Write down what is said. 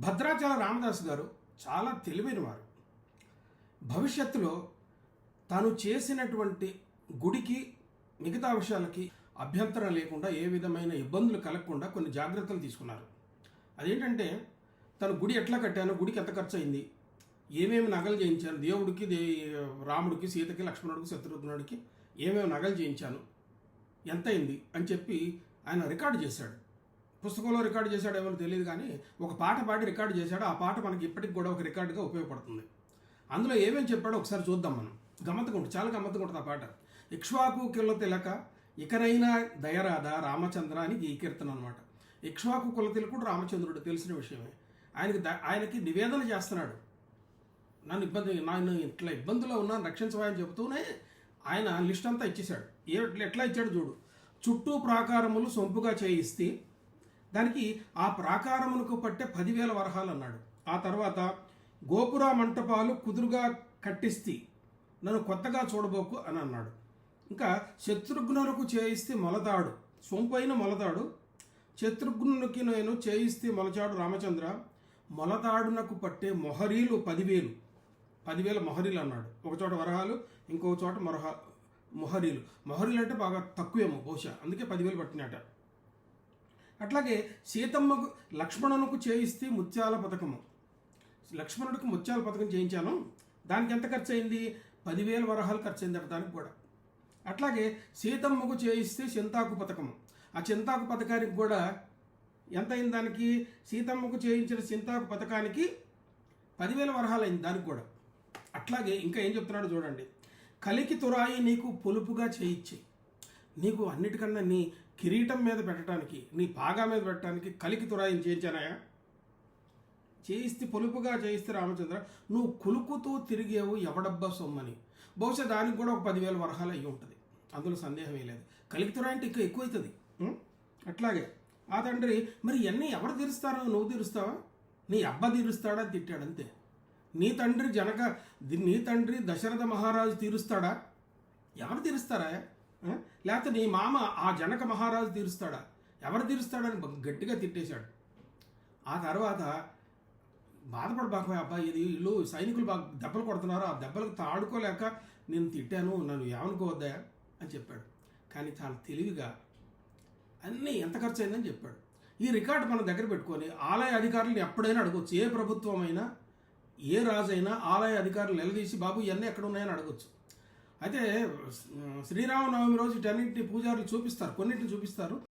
భద్రాచల రామదాస్ గారు చాలా తెలివైన వారు భవిష్యత్తులో తాను చేసినటువంటి గుడికి మిగతా విషయాలకి అభ్యంతరం లేకుండా ఏ విధమైన ఇబ్బందులు కలగకుండా కొన్ని జాగ్రత్తలు తీసుకున్నారు. అదేంటంటే తను గుడి ఎట్లా కట్టాను గుడికి ఎంత ఖర్చు అయింది ఏమేమి నగలు చేయించాను దేవుడికి దే రాముడికి సీతకి లక్ష్మణుడికి శత్రుఘ్నుడికి ఏమేమి నగలు చేయించాను ఎంత అయింది అని చెప్పి ఆయన రికార్డు చేశాడు. పుస్తకంలో రికార్డు చేశాడు ఏమో తెలియదు కానీ ఒక పాట పాడి రికార్డు చేశాడు ఆ పాట మనకి ఇప్పటికి కూడా ఒక రికార్డుగా ఉపయోగపడుతుంది. అందులో ఏమేమి చెప్పాడో ఒకసారి చూద్దాం మనం. గమ్మత్తుగా ఉంటుంది చాలా గమ్మత్తుగా ఉంటుంది ఆ పాట. ఇక్ష్వాకు కిల్ల తిలక ఇకనైనా దయరాధ రామచంద్ర అని ఈ కీర్తన అనమాట ఇక్ష్వాకు కుల తిలకుడు రామచంద్రుడు తెలిసిన విషయమే. ఆయనకి ద- ఆయనకి నివేదన చేస్తున్నాడు. నన్ను ఇబ్బంది నన్ను ఇట్లా ఇబ్బందులో ఉన్నాను రక్షించవని చెబుతూనే ఆయన లిస్ట్ అంతా ఇచ్చేశాడు. ఎట్లా ఇచ్చాడు చూడు. చుట్టూ ప్రాకారములు సొంపుగా చేయిస్తే దానికి ఆ ప్రాకారమునకు పట్టే పదివేల వరహాలు అన్నాడు. ఆ తర్వాత గోపుర మంటపాలు కుదురుగా కట్టిస్తి నన్ను కొత్తగా చూడబోకు అని అన్నాడు. ఇంకా శత్రుఘ్నులకు చేయిస్తే మొలతాడు. సొంపైన మొలతాడు. శత్రుఘ్నునికి నేను చేయిస్తే మొలచాడు రామచంద్ర. మొలతాడునకు పట్టే మొహరీలు పదివేలు. పదివేల మొహరీలు అన్నాడు. ఒక చోట వరహాలు ఇంకో చోట మొరహ మొహరీలు. మొహరీలు అంటే బాగా తక్కువేమో బహుశా. అందుకే పదివేలు పట్టినట. అట్లాగే సీతమ్మకు లక్ష్మణునికి చేయిస్తే ముత్యాల పథకము. లక్ష్మణుడికి ముత్యాల పథకం చేయించాను. దానికి ఎంత ఖర్చు అయింది పదివేల వరహాలు ఖర్చు అయింది దానికి కూడా. అట్లాగే సీతమ్మకు చేయిస్తే చింతాకు పథకము. ఆ చింతాకు పథకానికి కూడా ఎంత అయింది దానికి? సీతమ్మకు చేయించిన చింతాకు పథకానికి పదివేల వరహాలు అయింది దానికి కూడా. అట్లాగే ఇంకా ఏం చెప్తున్నాడు చూడండి. కలికి తురాయి నీకు పొలుపుగా చేయించి నీకు అన్నిటికన్నా నీ కిరీటం మీద పెట్టడానికి నీ పాగా మీద పెట్టడానికి కలికి తురాయిని చేయించానాయా చేయిస్తే పొలుపుగా చేయిస్తే రామచంద్ర నువ్వు కులుకుతూ తిరిగేవు ఎవడబ్బా సొమ్మని. బహుశా దానికి కూడా ఒక పదివేల వరహాలు అయ్యి ఉంటుంది. అందులో సందేహమే లేదు. కలికి అంటే ఇంకా ఎక్కువ అవుతుంది అట్లాగే ఆ తండ్రి మరి ఇవన్నీ ఎవరు తీరుస్తారో నువ్వు తీరుస్తావా? నీ అబ్బ తీరుస్తాడా? అని తిట్టాడు అంతే నీ తండ్రి జనక నీ తండ్రి దశరథ మహారాజు తీరుస్తాడా? ఎవరు తీరుస్తారా? లేకపోతే నీ మామ ఆ జనక మహారాజు తీరుస్తాడా? ఎవరు తీరుస్తాడని గట్టిగా తిట్టేశాడు. ఆ తర్వాత బాధపడబాకు అబ్బాయి ఇది వీళ్ళు సైనికులు బాగా దెబ్బలు కొడుతున్నారు ఆ దెబ్బలకు తాడుకోలేక నేను తిట్టాను నన్ను ఏమనుకోవద్దా అని చెప్పాడు. కానీ చాలా తెలివిగా అన్నీ ఎంత ఖర్చు అయిందని చెప్పాడు. ఈ రికార్డు మన దగ్గర పెట్టుకొని ఆలయ అధికారులను ఎప్పుడైనా అడగవచ్చు ఏ ప్రభుత్వం అయినా ఏ రాజైనా ఆలయ అధికారులు నిలదీసి బాబు ఇవన్నీ ఎక్కడ ఉన్నాయని అడగవచ్చు అయితే శ్రీరామనవమి రోజు ఇటన్నింటిని పూజారులు చూపిస్తారు. కొన్నింటిని చూపిస్తారు.